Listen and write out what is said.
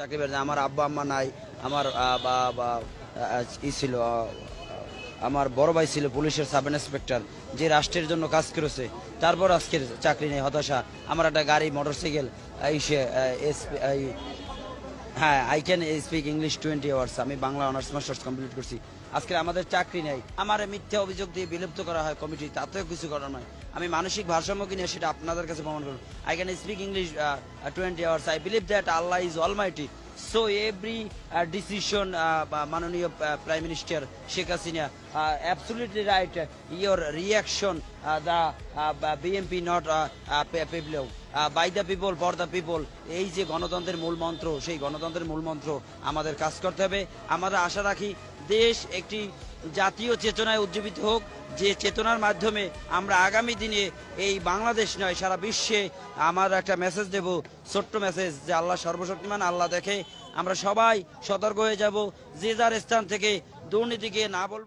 পেয়েছে আমার আব্বা আম্মা নাই, আমার ই ছিল আমার বড় ভাই ছিল পুলিশের সাব ইন্সপেক্টর, যে রাষ্ট্রের জন্য কাজ করেছে, তারপর আজকের চাকরি নেই, হতাশা। আমার একটা গাড়ি, মোটরসাইকেল ইসে হ্যাঁ I can speak English twenty hours আমি বাংলা অনার্স মাস্টার্স কমপ্লিট করছি। আজকে আমাদের চাকরি নেই। আমার মিথ্যা অভিযোগ দিয়ে বিলুপ্ত করা হয় কমিটি তাতেও কিছু করার নয়। আমি মানসিক ভারসাম্য কিনে সেটা আপনাদের কাছে প্রমাণ করব। I can speak English twenty hours I believe that Allah is so every decision মাননীয় prime minister Sheikh Hasina absolutely right your reaction the BMP not by the people for the people এই যে গণতন্ত্রের মূল মন্ত্র, সেই গণতন্ত্রের মূল মন্ত্র আমাদের কাজ করতে হবে। আমরা আশা রাখি দেশ একটি জাতীয় চেতনায় উজ্জীবিত হোক, যে চেতনার মাধ্যমে আমরা আগামী দিনে এই বাংলাদেশ নয়, সারা বিশ্বে আমার একটা মেসেজ দেব, ছোট্ট মেসেজ যে আল্লাহ সর্বশক্তিমান, আল্লাহ দেখে আমরা সবাই সতর্ক হয়ে যাব, যে যার স্থান থেকে দুর্নীতিকে না বলব।